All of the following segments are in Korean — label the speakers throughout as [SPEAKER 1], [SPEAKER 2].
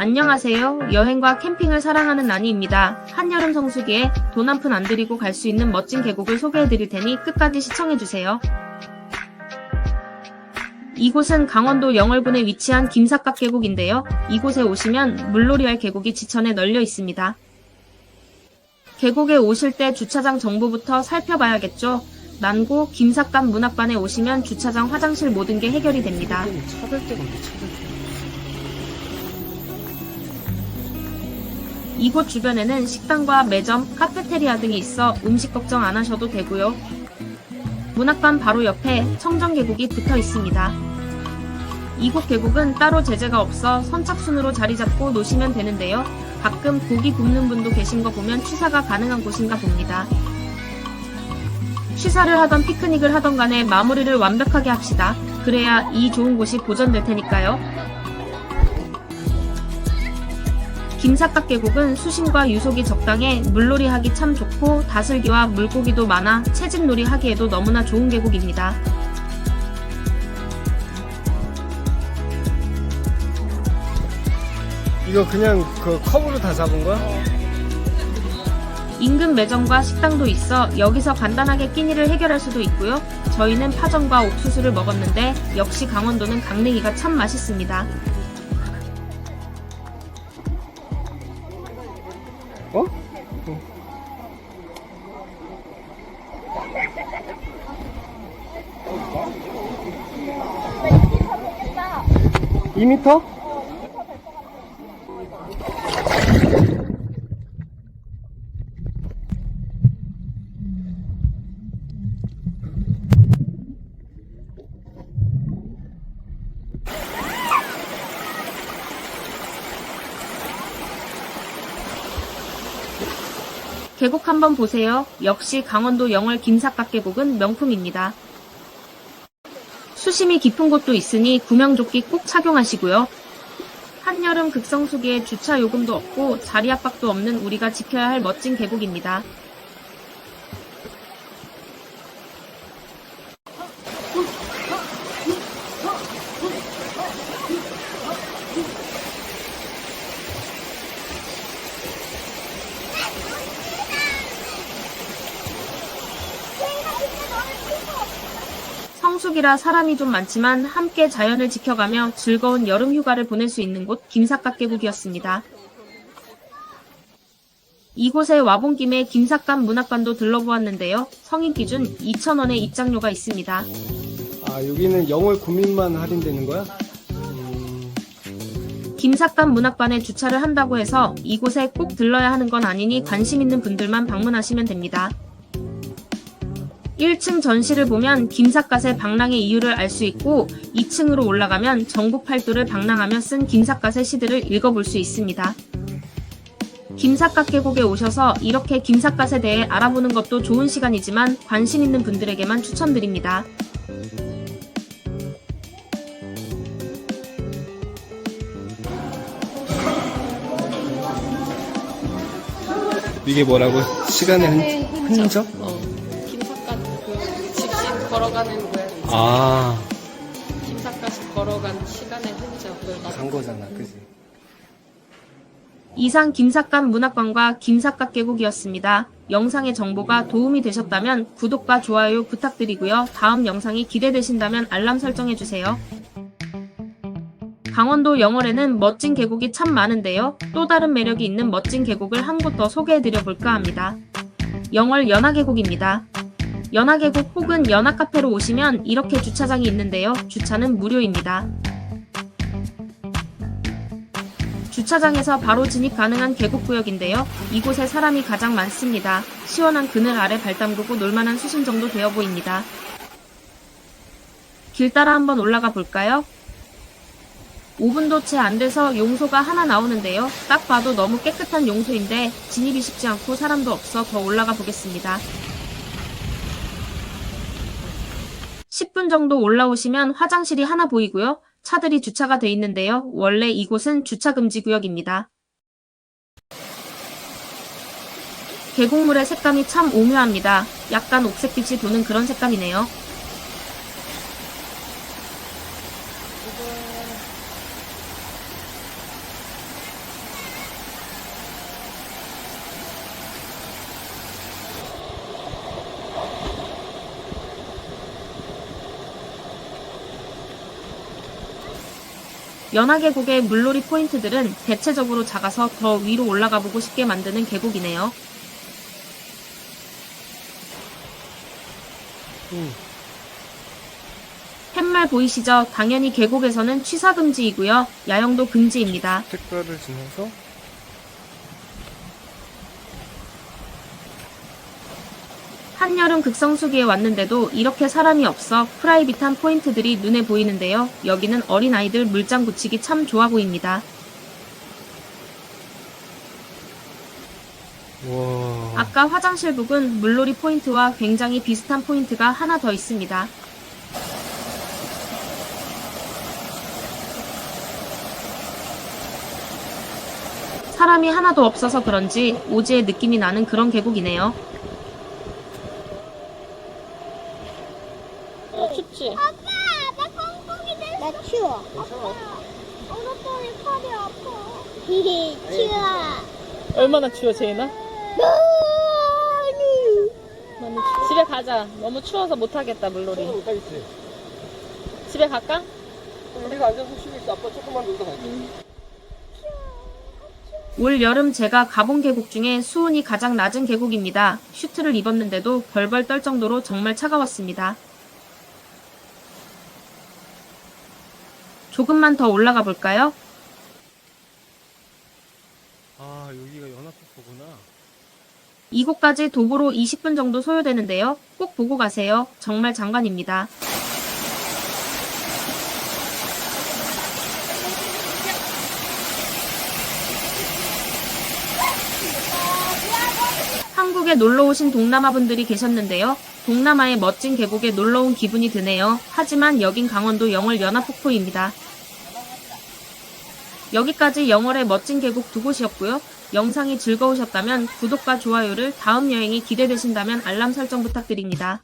[SPEAKER 1] 안녕하세요. 여행과 캠핑을 사랑하는 나니입니다. 한여름 성수기에 돈 한 푼 안 들이고 갈 수 있는 멋진 계곡을 소개해 드릴 테니 끝까지 시청해 주세요. 이곳은 강원도 영월군에 위치한 김삿갓 계곡인데요. 이곳에 오시면 물놀이할 계곡이 지천에 널려 있습니다. 계곡에 오실 때 주차장 정보부터 살펴봐야겠죠. 난고 김삿갓 문학관에 오시면 주차장 화장실 모든 게 해결이 됩니다.
[SPEAKER 2] 차별 때가 없네, 차별 때.
[SPEAKER 1] 이곳 주변에는 식당과 매점, 카페테리아 등이 있어 음식 걱정 안 하셔도 되고요. 문학관 바로 옆에 청정 계곡이 붙어 있습니다. 이곳 계곡은 따로 제재가 없어 선착순으로 자리 잡고 노시면 되는데요. 가끔 고기 굽는 분도 계신 거 보면 취사가 가능한 곳인가 봅니다. 취사를 하던 피크닉을 하던 간에 마무리를 완벽하게 합시다. 그래야 이 좋은 곳이 보존될 테니까요. 김삿갓 계곡은 수심과 유속이 적당해 물놀이 하기 참 좋고 다슬기와 물고기도 많아 채집놀이 하기에도 너무나 좋은 계곡입니다.
[SPEAKER 2] 이거 그냥 그 컵으로 다 잡은 거야?
[SPEAKER 1] 인근 매점과 식당도 있어 여기서 간단하게 끼니를 해결할 수도 있고요. 저희는 파전과 옥수수를 먹었는데 역시 강원도는 강냉이가 참 맛있습니다.
[SPEAKER 2] 어? 2m?
[SPEAKER 1] 계곡 한번 보세요. 역시 강원도 영월 김삿갓 계곡은 명품입니다. 수심이 깊은 곳도 있으니 구명조끼 꼭 착용하시고요. 한여름 극성수기에 주차 요금도 없고 자리 압박도 없는 우리가 지켜야 할 멋진 계곡입니다. 성수기라 사람이 좀 많지만 함께 자연을 지켜가며 즐거운 여름 휴가를 보낼 수 있는 곳 김삿갓 계곡이었습니다. 이곳에 와본 김에 김삿갓 문학관도 들러보았는데요. 성인 기준 2,000원의 입장료가 있습니다.
[SPEAKER 2] 아, 여기는 영월 구민만 할인되는 거야? 음,
[SPEAKER 1] 김삿갓 문학관에 주차를 한다고 해서 이곳에 꼭 들러야 하는 건 아니니 관심 있는 분들만 방문하시면 됩니다. 1층 전시를 보면 김삿갓의 방랑의 이유를 알 수 있고 2층으로 올라가면 정부 팔도를 방랑하며 쓴 김삿갓의 시들을 읽어볼 수 있습니다. 김삿갓 계곡에 오셔서 이렇게 김삿갓에 대해 알아보는 것도 좋은 시간이지만 관심 있는 분들에게만 추천드립니다.
[SPEAKER 2] 이게 뭐라고? 시간의 흔적?
[SPEAKER 3] 걸어가는 모양이지.
[SPEAKER 2] 아,
[SPEAKER 3] 김삿갓이 걸어간 시간의 흔적을 나
[SPEAKER 2] 간 거잖아, 그지?
[SPEAKER 1] 이상 김삿갓 문학관과 김삿갓 계곡이었습니다. 영상의 정보가 도움이 되셨다면 구독과 좋아요 부탁드리고요. 다음 영상이 기대되신다면 알람 설정해주세요. 강원도 영월에는 멋진 계곡이 참 많은데요. 또 다른 매력이 있는 멋진 계곡을 한 곳 더 소개해드려 볼까 합니다. 영월 연화계곡입니다. 연화계곡 혹은 연화카페로 오시면 이렇게 주차장이 있는데요. 주차는 무료입니다. 주차장에서 바로 진입 가능한 계곡구역인데요. 이곳에 사람이 가장 많습니다. 시원한 그늘 아래 발 담그고 놀만한 수심 정도 되어 보입니다. 길 따라 한번 올라가 볼까요? 5분도 채 안 돼서 용소가 하나 나오는데요. 딱 봐도 너무 깨끗한 용소인데 진입이 쉽지 않고 사람도 없어 더 올라가 보겠습니다. 10분 정도 올라오시면 화장실이 하나 보이고요. 차들이 주차가 돼 있는데요. 원래 이곳은 주차 금지 구역입니다. 계곡물의 색감이 참 오묘합니다. 약간 옥색빛이 도는 그런 색감이네요. 연화계곡의 물놀이 포인트들은 대체적으로 작아서 더 위로 올라가 보고 싶게 만드는 계곡이네요.
[SPEAKER 2] 음.
[SPEAKER 1] 팻말 보이시죠? 당연히 계곡에서는 취사 금지이고요. 야영도 금지입니다.
[SPEAKER 2] 색깔을 지나서
[SPEAKER 1] 한여름 극성수기에 왔는데도 이렇게 사람이 없어 프라이빗한 포인트들이 눈에 보이는데요. 여기는 어린아이들 물장 붙이기 참 좋아 보입니다.
[SPEAKER 2] 와.
[SPEAKER 1] 아까 화장실 부근 물놀이 포인트와 굉장히 비슷한 포인트가 하나 더 있습니다. 사람이 하나도 없어서 그런지 오지의 느낌이 나는 그런 계곡이네요.
[SPEAKER 3] 춥지?
[SPEAKER 4] 나 꽁꽁이 됐어. 나 추워. 아빠, 얼었더니 팔이 아파. 히히, 추워.
[SPEAKER 3] 얼마나 추워, 제인아?
[SPEAKER 4] 너무.
[SPEAKER 3] 너무 추워. 집에 가자. 너무 추워서 못 하겠다, 물놀이.
[SPEAKER 2] 못하겠지.
[SPEAKER 3] 집에 갈까?
[SPEAKER 2] 우리가 앉아서 쉬고 있어. 아빠 조금만 놀다 갈게.
[SPEAKER 1] 올 여름 제가 가본 계곡 중에 수온이 가장 낮은 계곡입니다. 슈트를 입었는데도 벌벌 떨 정도로 정말 차가웠습니다. 조금만 더 올라가 볼까요?
[SPEAKER 2] 아, 여기가 연합폭포구나.
[SPEAKER 1] 이곳까지 도보로 20분 정도 소요되는데요. 꼭 보고 가세요. 정말 장관입니다. 한국에 놀러 오신 동남아 분들이 계셨는데요. 동남아의 멋진 계곡에 놀러 온 기분이 드네요. 하지만 여긴 강원도 영월 연합폭포입니다. 여기까지 영월의 멋진 계곡 두 곳이었고요. 영상이 즐거우셨다면 구독과 좋아요를 다음 여행이 기대되신다면 알람 설정 부탁드립니다.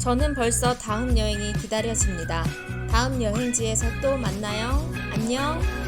[SPEAKER 5] 저는 벌써 다음 여행이 기다려집니다. 다음 여행지에서 또 만나요. 안녕.